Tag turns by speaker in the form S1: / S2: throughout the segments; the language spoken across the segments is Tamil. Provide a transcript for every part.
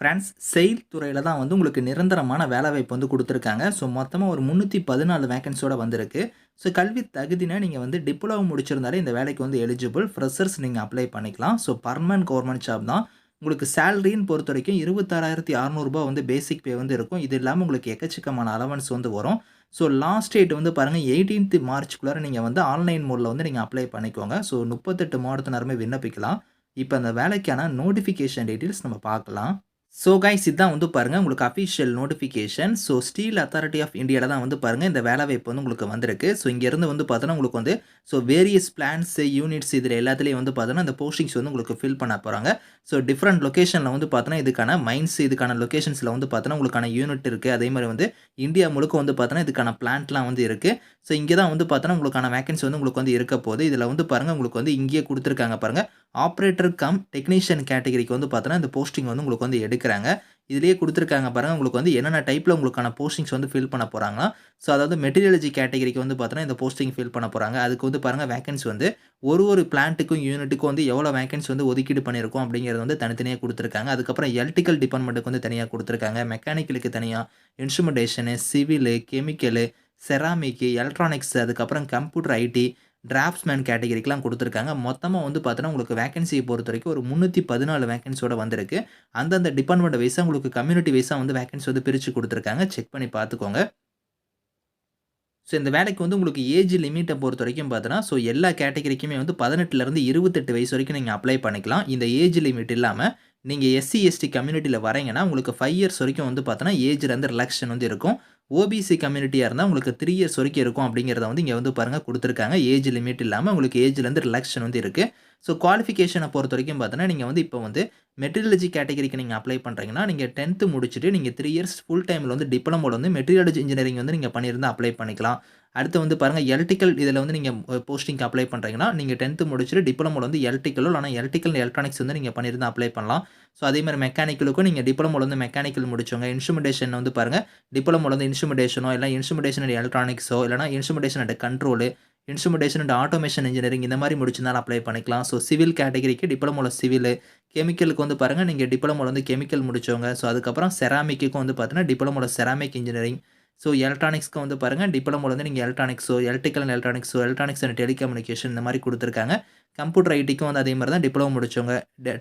S1: ஃப்ரெண்ட்ஸ் செயல் துறையில் தான் வந்து உங்களுக்கு நிரந்தரமான வேலைவாய்ப்பு வந்து கொடுத்துருக்காங்க. ஸோ மொத்தமாக ஒரு முந்நூற்றி பதினாலு வேகன்சியோட வந்திருக்கு. ஸோ கல்வி தகுதினா நீங்கள் வந்து டிப்ளமோ முடிச்சிருந்தாலே இந்த வேலைக்கு வந்து எலிஜிபிள் ஃப்ரெஷர்ஸ் நீங்கள் அப்ளை பண்ணிக்கலாம். ஸோ பர்மனன்ட் கவர்மெண்ட் ஜாப் தான். உங்களுக்கு சேலரின்னு பொறுத்த வரைக்கும் இருபத்தாறாயிரத்தி அறநூறுபா வந்து பேசிக் பே வந்து இருக்கும். இது இல்லாமல் உங்களுக்கு எக்கச்சக்கமான அலவன்ஸ் வந்து வரும். ஸோ லாஸ்ட் டேட் வந்து பாருங்கள் எயிட்டீன்த் மார்ச்சுக்குள்ளார நீங்கள் வந்து ஆன்லைன் மோடில் வந்து நீங்கள் அப்ளை பண்ணிக்கோங்க. ஸோ முப்பத்தெட்டு மாவட்டத்தினருமே விண்ணப்பிக்கலாம். இப்போ அந்த வேலைக்கான நோட்டிஃபிகேஷன் டீட்டெயில்ஸ் நம்ம பார்க்கலாம். ஸோ கைஸ் இதுதான் வந்து பாருங்கள் உங்களுக்கு official notification so steel authority of இந்தியாவில் தான் வந்து பாருங்கள் இந்த வேலை வாய்ப்பு வந்து உங்களுக்கு வந்திருக்கு. ஸோ இங்கேருந்து வந்து பார்த்தோன்னா உங்களுக்கு வந்து ஸோ வேரியஸ் பிளான்ஸ் யூனிட்ஸ் இதில் எல்லாத்துலேயும் வந்து பார்த்தோன்னா இந்த போஸ்டிங்ஸ் வந்து உங்களுக்கு ஃபில் பண்ண போகிறாங்க ஸோ டிஃப்ரெண்ட் லொக்கேஷனில் வந்து பார்த்தோன்னா இதுக்கான மைன்ஸ் இதுக்கான லொக்கேஷன்ஸில் வந்து பார்த்தோன்னா உங்களுக்கான யூனிட் இருக்குது அதே மாதிரி வந்து இந்தியா முழுக்க வந்து பார்த்தோன்னா இதுக்கான பிளான்ட்லாம் வந்து இருக்குது ஸோ இங்கே தான் வந்து பார்த்தோன்னா உங்களுக்கான வேகன்சி வந்து உங்களுக்கு வந்து இருக்க போகுது. இதில் வந்து பாருங்கள் உங்களுக்கு வந்து இங்கேயே கொடுத்துருக்காங்க பாருங்கள் ஆப்ரேட்டர் கம் டெக்னீஷியன் கேட்டகரிக்கு வந்து பார்த்தோன்னா இந்த போஸ்டிங் வந்து உங்களுக்கு வந்து எடுக்க கேட்குறாங்க. இதுலேயே கொடுத்துருக்காங்க பாருங்கள் உங்களுக்கு வந்து என்னென்ன டைப்பில் உங்களுக்கான போஸ்டிங்ஸ் வந்து ஃபில் பண்ண போகிறாங்களா ஸோ அதாவது மெட்டீரியலஜி கேட்டகரிக்கு வந்து பார்த்தோன்னா இந்த போஸ்டிங் ஃபில் பண்ண போகிறாங்க அதுக்கு வந்து பாருங்கள் வேகன்சி வந்து ஒரு ஒரு பிளான்ட்டுக்கும் யூனிட்டுக்கும் வந்து எவ்வளோ வேகன்சி வந்து ஒதுக்கீடு பண்ணியிருக்கோம் அப்படிங்கிறது வந்து தனித்தனியாக கொடுத்துருக்காங்க. அதுக்கப்புறம் எலக்ட்ரிக்கல் டிபார்ட்மெண்ட்டுக்கு வந்து தனியாக கொடுத்துருக்காங்க. மெக்கானிக்கலுக்கு தனியாக instrumentation civil chemical ceramic electronics அதுக்கப்புறம் கம்ப்யூட்டர் ஐடி டிராஃப்ட்ஸ்மேன் கேட்டகரிக்கெலாம் கொடுத்துருக்காங்க. மொத்தமாக வந்து பார்த்தோன்னா உங்களுக்கு வேகன்சியை பொறுத்த வரைக்கும் ஒரு முந்நூற்றி பதினாலு வேகன்சியோட வந்திருக்கு. அந்தந்த டிபார்ட்மெண்ட் வைஸாக உங்களுக்கு கம்யூனிட்டி வைஸாக வந்து வேகன்சி வந்து பிரித்து கொடுத்துருக்காங்க. செக் பண்ணி பார்த்துக்கோங்க. ஸோ இந்த வேலைக்கு வந்து உங்களுக்கு ஏஜ் லிமிட்டை பொறுத்த வரைக்கும் பார்த்தோன்னா ஸோ எல்லா கேட்டகரிக்குமே வந்து பதினெட்டுலேருந்து இருபத்தெட்டு வயசு வரைக்கும் நீங்கள் அப்ளை பண்ணிக்கலாம். இந்த ஏஜ் லிமிட் இல்லாமல் நீங்கள் எஸ்சி எஸ்டி கம்யூனிட்டியில் வரீங்கன்னா உங்களுக்கு ஃபைவ் இயர்ஸ் வரைக்கும் வந்து பார்த்தோன்னா ஏஜ்லேருந்து ரிலாக்ஷன் வந்து இருக்கும். ஓபிசி கம்யூனிட்டியாக இருந்தால் உங்களுக்கு த்ரீ இயர்ஸ் வரைக்கும் இருக்கும் அப்படிங்கிறத வந்து இங்கே வந்து பாருங்கள் கொடுத்துருக்காங்க. ஏஜ் லிமிட் இல்லாமல் உங்களுக்கு ஏஜ்லேருந்து ரிலாக்ஷன் வந்து இருக்குது ஸோ குவாலிஃபிகேஷனை பொறுத்த வரைக்கும் பார்த்தோன்னா நீங்கள் வந்து இப்போ வந்து மெட்டீரியலஜி கேட்டகரிக்கு நீங்கள் அப்ளை பண்ணுறீங்கன்னா நீங்கள் டென்த்து முடிச்சுட்டு நீங்கள் த்ரீ இயர்ஸ் ஃபுல் டைமில் வந்து டிப்ளமோவில் வந்து மெட்டீரியலஜி இன்ஜினியரிங் வந்து நீங்கள் பண்ணியிருந்தால் அப்ளை பண்ணிக்கலாம். அடுத்து வந்து பாருங்கள் எலக்ட்ரிக்கல் இதில் வந்து நீங்கள் போஸ்டிங்க்கு அப்ளை பண்ணுறீங்கன்னா நீங்கள் டென்த்து முடிச்சுட்டு டிப்ளமோவில் வந்து எலக்ட்ரிக்கலோ இல்லைனா எலக்ட்ரிக்கல் எலக்ட்ரானிக்ஸ் வந்து நீங்கள் பண்ணியிருந்தால் அப்ளை பண்ணலாம். ஸோ அதே மாதிரி மெக்கானிக்கலுக்கும் நீங்கள் டிப்ளமோவில் வந்து மெக்கானிக்கல் முடிச்சவங்க இன்ஸ்ட்ருமெண்டேஷன் வந்து பாருங்கள் டிப்ளமோவில் வந்து இன்ஸ்ட்ருமெண்டேஷனோ இல்லை இன்ஸ்ட்ருமெண்டேஷன் எலக்ட்ரானிக்ஸோ இல்லைனா instrumentation and control instrumentation and automation engineering இந்த மாதிரி முடிச்சிருந்தாலும் அப்ளை பண்ணிக்கலாம். ஸோ சிவில் கேட்டகரிக்கு டிப்ளமோவில் சிவில் கெமிக்கலுக்கு வந்து பாருங்கள் நீங்கள் டிப்ளமோவில் வந்து கெமிக்கல் முடித்தவங்க ஸோ அதுக்கப்புறம் செராமிக்கு வந்து பார்த்தீங்கன்னா டிப்ளமோவில் செராமிக் இன்ஜினியரிங் ஸோ எலக்ட்ரானிக்ஸ்க்கு வந்து பாருங்கள் டிப்ளமோவில் வந்து நீங்கள் எலக்ட்ரானிக்ஸோ எலக்ட்ரிக்கல் அண்ட் எலக்ட்ரானிக்ஸோ எலக்ட்ரானிக்ஸ் அண்ட் டெலிகம்யூனிகேஷன் இந்த மாதிரி கொடுத்துருக்காங்க. கம்ப்யூட்டர் ஐடிக்கும் வந்து அதே மாதிரி தான் டிப்ளமோ முடிச்சவங்க.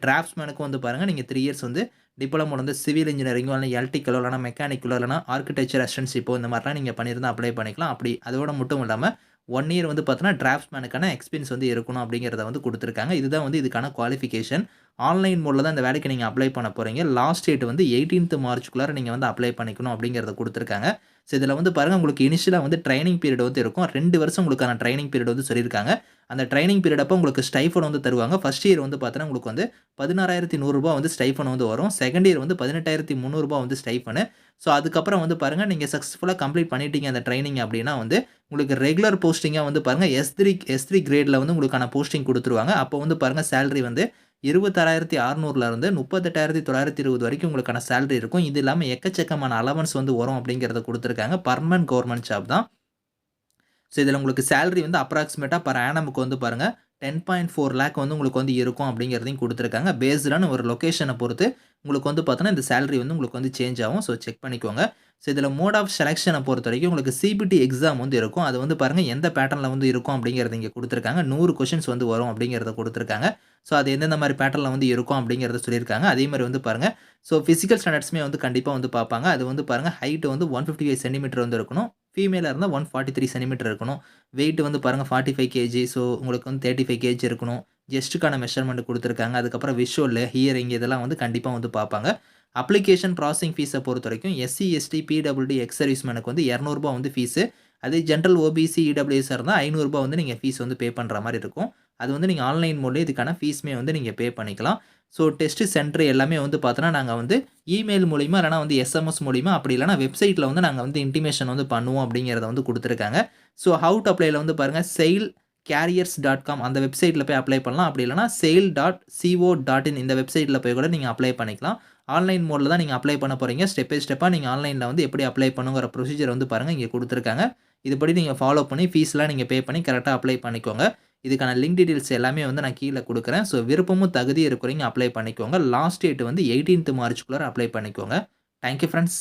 S1: டிராஃப்ட்ஸ்மேனுக்கும் வந்து பாருங்கள் நீங்கள் த்ரீ இயர்ஸ் வந்து டிப்ளமோ வந்து சிவில் இன்ஜினியரிங்கோ இல்லை எலக்ட்ரிக்கலோ இல்லைனா மெக்கானிக்கலோ இல்லைனா ஆர்கிடெக்சர் அசிஸ்டன்ஷிப்போ இந்த மாதிரிலாம் நீங்கள் பண்ணியிருந்தால் அப்ளை பண்ணிக்கலாம். அப்படி அதோட மட்டும் இல்லாமல் ஒன் இயர் வந்து பார்த்தோன்னா டிராஃப்ட்மேனுக்கான எக்ஸ்பீரியன்ஸ் வந்து இருக்கணும் அப்படிங்கிறத வந்து கொடுத்துருக்காங்க. இதுதான் வந்து இதுக்கான குவாலிஃபிகேஷன் ஆன்லைன் மோடில் தான் இந்த வேலைக்கு நீங்கள் அப்ளை பண்ண போகிறீங்க லாஸ்ட் டேட் வந்து எயிட்டீன்த் மார்ச்சுக்குள்ளார நீங்கள் வந்து அப்ளை பண்ணிக்கணும் அப்படிங்கிறத கொடுத்துருக்காங்க. ஸோ இதில் வந்து பாருங்கள் உங்களுக்கு இனிஷியலாக வந்து ட்ரைனிங் பீரியட் வந்து இருக்கும். ரெண்டு வருஷம் உங்களுக்கான ட்ரைனிங் பீரியட் வந்து சொல்லியிருக்காங்க. அந்த ட்ரைனிங் பீரியட் அப்போ உங்களுக்கு ஸ்டைஃபன் வந்து தருவாங்க. ஃபஸ்ட் இயர் வந்து பார்த்தீங்கன்னா உங்களுக்கு வந்து பதினாறாயிரத்தி நூறுரூபா வந்து ஸ்டைஃபன் வந்து வரும். செகண்ட் இயர் வந்து பதினெட்டாயிரத்தி முந்நூறுபா வந்து ஸ்டைஃபனு ஸோ அதுக்கப்புறம் வந்து பாருங்கள் நீங்கள் சக்ஸஸ்ஃபுல்லாக கம்ப்ளீட் பண்ணிட்டீங்க அந்த ட்ரைனிங் அப்படின்னா வந்து உங்களுக்கு ரெகுலர் போஸ்டிங்காக வந்து பாருங்கள் எஸ் த்ரீ எஸ் த்ரீ கிரேடில் வந்து உங்களுக்கான போஸ்டிங் கொடுத்துருவாங்க. அப்போ வந்து பாருங்கள் சேலரி வந்து இருபத்தாறாயிரத்தி அறநூறுலேருந்து முப்பத்தெட்டாயிரத்தி தொள்ளாயிரத்தி இருபது வரைக்கும் உங்களுக்கான சேலரி இருக்கும். இது இல்லாமல் எக்கச்சக்கமான அலவன்ஸ் வந்து வரும் அப்படிங்கிறத கொடுத்துருக்காங்க. பர்மனன்ட் கவர்மெண்ட் ஜாப் தான். ஸோ இதில் உங்களுக்கு சேலரி வந்து அப்ராக்சிமேட்டாக பர் ஆனமுக்கு வந்து பாருங்கள் டென் பாயிண்ட் ஃபோர் லேக் வந்து உங்களுக்கு வந்து இருக்கும் அப்படிங்கிறதையும் கொடுத்துருக்காங்க. பேஸ்டான ஒரு லொக்கேஷனை பொறுத்து உங்களுக்கு வந்து பார்த்தோன்னா இந்த சேலரி வந்து உங்களுக்கு வந்து சேஞ்ச் ஆகும். ஸோ செக் பண்ணிக்கோங்க. ஸோ இதில் மோட் ஆஃப் செலெக்ஷனை பொறுத்த வரைக்கும் உங்களுக்கு சிபிடி எக்ஸாம் வந்து இருக்கும். அது வந்து பாருங்கள் எந்த பேட்டர்னில் வந்து இருக்கும் அப்படிங்கிறத இங்கே கொடுத்துருக்காங்க. நூறு கொஷின்ஸ் வந்து வரும் அப்படிங்கிறத கொடுத்துருக்காங்க. ஸோ அது எந்தெந்த மாதிரி பேட்டர்னில் வந்து இருக்கும் அப்படிங்கிறத சொல்லியிருக்காங்க. அதே மாதிரி வந்து பாருங்கள் ஸோ ஃபிசிக்கல் ஸ்டாண்டர்ட்ஸுமே வந்து கண்டிப்பாக வந்து பார்ப்பாங்க. அது வந்து பாருங்கள் ஹைட்டு வந்து ஒன் ஃபிஃப்டி ஃபைவ் சென்டிமீட்டர் வந்து இருக்கணும். ஃபீமேலாக இருந்தால் ஒன் ஃபார்ட்டி த்ரீ சென்டிமீட்டர் இருக்கணும். வெயிட் வந்து பாருங்கள் ஃபார்ட்டி ஃபைவ் கேஜி ஸோ உங்களுக்கு வந்து தேர்ட்டி ஃபைவ் கேஜி இருக்கணும். ஜெஸ்ட்டுக்கான மெஷர்மெண்ட் கொடுத்துருக்காங்க. அதுக்கப்புறம் விஷுவல் ஹியரிங் இதெல்லாம் வந்து கண்டிப்பாக வந்து பார்ப்பாங்க. அப்ளிகேஷன் ப்ராசஸிங் ஃபீஸை பொறுத்த வரைக்கும் எஸ்சி எஸ்டி பிடபிள்யூடி எக்ஸ் சர்வீஸ்மேனுக்கு வந்து இரநூறுபா வந்து ஃபீஸு அதே ஜென்ரல் ஓபிசி இடபிள்யூஎஸ்ஆர் இருந்தால் ஐநூறுரூபா வந்து நீங்கள் ஃபீஸ் வந்து பே பண்ணுற மாதிரி இருக்கும். அது வந்து நீங்கள் ஆன்லைன் மூலியம் இதுக்கான ஃபீஸுமே வந்து நீங்கள் பே பண்ணிக்கலாம். ஸோ டெஸ்ட்டு சென்டர் எல்லாமே வந்து பார்த்தோன்னா நாங்கள் வந்து இமெயில் மூலிமா இல்லைனா வந்து எஸ்எம்எஸ் மூலிமா அப்படி இல்லைனா வெப்சைட்டில் வந்து நாங்கள் வந்து இன்டிமேஷன் வந்து பண்ணுவோம் அப்படிங்கிறத வந்து கொடுத்துருக்காங்க. ஸோ ஹவு டு அப்ளைல வந்து பாருங்கள் செயில் கேரியர்ஸ் டாட் காம் அந்த வெப்சைட்டில் போய் அப்ளை பண்ணலாம். அப்படி இல்லைனா SAIL dot CO dot in இந்த வெப்சைட்டில் போய் கூட நீங்கள் அப்ளை பண்ணிக்கலாம். ஆன்லைன் மோடில் தான் நீங்கள் அப்ளை பண்ண போகிறீங்க ஸ்டெப் பை ஸ்டெப்பாக நீங்கள் ஆன்லைனில் வந்து எப்படி அப்ளை பண்ணுங்கிற ப்ரொசீஜர் வந்து பாருங்கள் இங்கே கொடுத்துருக்காங்க. இதுபடி நீங்கள் ஃபாலோ பண்ணி ஃபீஸ்லாம் நீங்கள் பே பண்ணி கரெக்டாக அப்ளை பண்ணிக்கோங்க. இதுக்கான லிங்க் டீட்டெயில்ஸ் எல்லாமே வந்து நான் கீழே கொடுக்குறேன். ஸோ விருப்பமும் தகுதி இருக்கிறவங்க அப்ளை பண்ணிக்கோங்க. லாஸ்ட் டேட் வந்து எயிட்டீன்த் மார்ச்சுக்குள்ளே அப்ளை பண்ணிக்கோங்க. Thank you friends